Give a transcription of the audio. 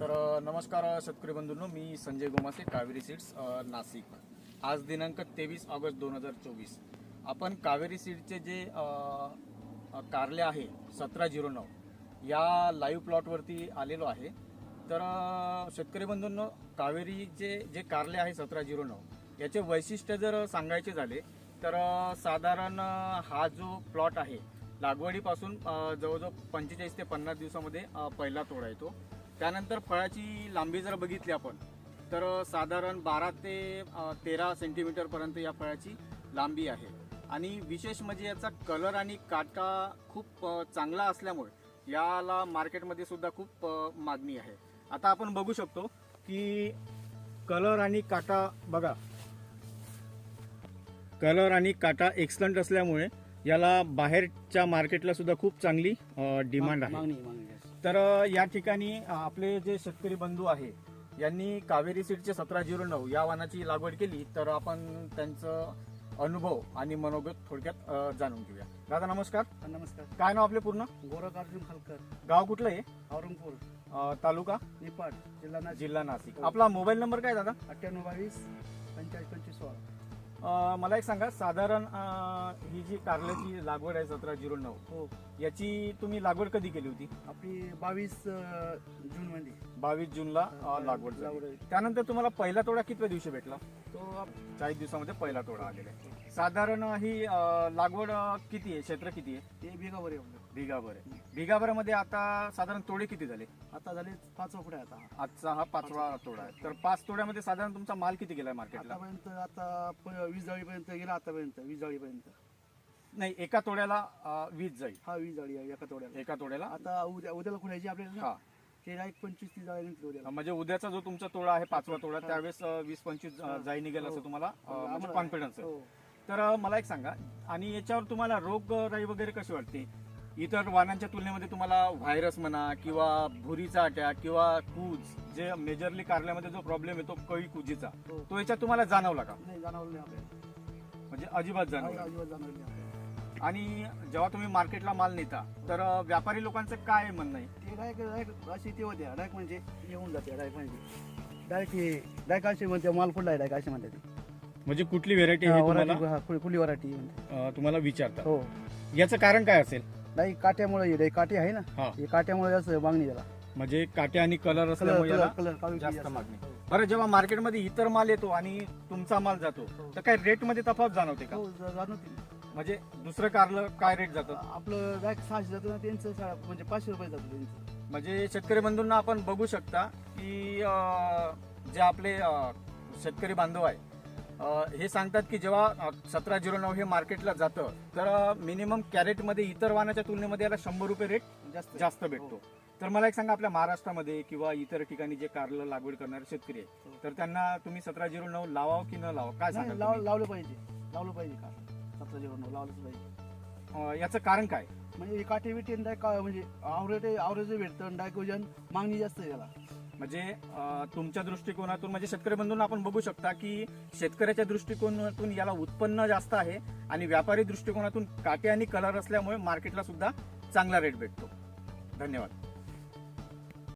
तर नमस्कार शेतकरी बंधूंनो. मी संजय गोमासे कावेरी सीड्स नाशिक. आज दिनांक तेवीस ऑगस्ट दोन हजार चोवीस. आपण कावेरी सीडचे जे कारले आहे सतरा झिरो नऊ या लाईव्ह प्लॉटवरती आलेलो आहे. तर शेतकरी बंधूंनो कावेरीचे जे कारले आहे सतरा झिरो नऊ याचे वैशिष्ट्य जर सांगायचे झाले तर साधारण हा जो प्लॉट आहे लागवडीपासून जवळजवळ पंचेचाळीस ते पन्नास दिवसामध्ये पहिला तोडा येतो. त्यानंतर फळाची लांबी जर बघितली आपण तर साधारण बारा ते तेरा सेंटीमीटरपर्यंत या फळाची लांबी आहे. आणि विशेष म्हणजे याचा कलर आणि काटा खूप चांगला असल्यामुळे याला मार्केटमध्ये सुद्धा खूप मागणी आहे. आता आपण बघू शकतो की कलर आणि काटा बघा. कलर आणि काटा एक्सलंट असल्यामुळे याला बाहेरच्या मार्केटला सुद्धा खूप चांगली डिमांड आहे. मागणी तर या ठिकाणी आपले जे शेतकरी बंधू आहे यांनी कावेरी सीडचे सतरा झिरो नऊ या वाहनाची लागवड केली तर आपण त्यांचं अनुभव आणि मनोगत थोडक्यात जाणून घेऊया. दादा नमस्कार. नमस्कार. काय नाव आपले पूर्ण? गोरख अर्जुन खालकर. गाव कुठलं आहे औरंगपूर. तालुका? निपाड जिल्हा नाशिक. जिल्हा नाशिक. आपला मोबाईल नंबर काय दादा? अठ्ठ्याण्णव बावीस पंचेचाळीस पंचवीस सोळा. मला एक सांगा साधारण अ, ही जी कारल्याची लागवड आहे सतरा झिरो नऊ हो. याची तुम्ही लागवड कधी केली होती? आपली बावीस जून मध्ये बावीस जूनला अ, लागवड झाली. लागवड आहे. त्यानंतर तुम्हाला पहिला तोडा कितव्या दिवशी भेटला? तो आप- चाळीस दिवसामध्ये पहिला तोडा आलेला आहे. साधारण ही अ, लागवड अ, किती आहे? क्षेत्र किती आहे? ते बिगावर आहे आपलं. बिगाभर आहे. बिगाभरामध्ये आता साधारण तोडे किती झाले? आता झाले पाच पुढे आता आजचा हा पाचवा तोडा आहे. तर पाच तोड्यामध्ये साधारण तुमचा माल किती गेलाय मार्केटला आतापर्यंत आता प- वीस जाळीपर्यंत गेला आतापर्यंत वीस जाळीपर्यंत. नाही एका तोड्याला अ, वीस जाईल हा वीस जाळी आहे एका तोड्याला. एका तोड्याला? आता उद्या उद्याला खुलायची आपल्याला ना? हा. ते डायरेक्ट पंचवीस तीस जाळी निघतो उद्याला. म्हणजे उद्याचा जो तुमचा तोडा आहे पाचवा तोडा त्यावेळेस अ, वीस पंचवीस अ, जाई निघेल असं तुम्हाला अ, म्हणजे आम्हाला- कॉन्फिडन्स आहे. हो. तर अ, मला एक सांगा आणि याच्यावर तुम्हाला रोगराई वगैरे कशी वाटते? इतर वाहनांच्या तुलनेमध्ये तुम्हाला व्हायरस म्हणा किंवा भुरीचा अटॅक किंवा कूज जे मेजरली कारल्यामध्ये जो प्रॉब्लेम येतो कळी कुजीचा हो. तो याच्यात तुम्हाला जाणवला का? नाही जाणवलं नाही आपल्याला. म्हणजे अजिबात जाणवला अजिबात जाणवलं नाही आपल्याला. आणि जेव्हा तुम्ही मार्केटला माल नेता तर व्यापारी लोकांचं काय म्हणणं आहे? ते डायरेक्ट डायरेक्ट अशी ते होते डायरेक्ट म्हणजे येऊन जाते डायरेक्ट म्हणजे. डायरेक्ट हे डायरेक्ट असे म्हणते माल कुठला आहे डायरेक्ट असे म्हणते ते. म्हणजे कुठली व्हेरायटी हा, वराठी हा, कुठली वराठी म्हणते. तुम्हाला विचारतात. हो. याचं कारण काय असेल? नाही काट्यामुळे हे काटे आहे ना. हा. हे काट्यामुळे जास्त मागणी त्याला म्हणजे काटे आणि कलर असल्यामुळे याला कलर कलर काळी जास्त मागणी. बरं जेव्हा मार्केटमध्ये इतर माल येतो आणि तुमचा माल जातो हो. तर काय रेटमध्ये तफावत जाणवते का? हो जाणवते. म्हणजे दुसरं कारलं काय रेट जातं? आपलं डायरेक्ट सहाशे जातं ना त्यांचं म्हणजे पाचशे रुपये जातं त्यांचं. म्हणजे शेतकरी बंधूंना आपण बघू शकता की अं, जे आपले अं, शेतकरी बांधव आहे हे सांगतात की जेव्हा सतरा झिरो नऊ हे मार्केटला जातं तर मिनिमम कॅरेटमध्ये इतर वाहनाच्या तुलनेमध्ये याला शंभर रुपये रेट जास्त जास्त भेटतो. तर मला एक सांगा आपल्या महाराष्ट्रामध्ये किंवा इतर ठिकाणी जे कारलं लागवड करणारे शेतकरी आहे तर त्यांना तुम्ही सतरा झिरो नऊ लावावं की न लावावं? काय सांगा लाव- लावलं पाहिजे. लावलं पाहिजे का सतरा जेवण लावलंच पाहिजे. याचं कारण काय? म्हणजे हे काटे बिटे डायरेक्ट म्हणजे आवरेज आवरेज भेटतं डायरेक्ट वजन मागणी जास्त आहे त्याला म्हणजे तुमच्या दृष्टिकोनातून म्हणजे शेतकरी बंधूंना आपण बघू शकता की शेतकऱ्याच्या दृष्टिकोनातून याला उत्पन्न जास्त आहे आणि व्यापारी दृष्टिकोनातून काटे आणि कलर असल्यामुळे मार्केटला सुद्धा चांगला रेट भेटतो. धन्यवाद.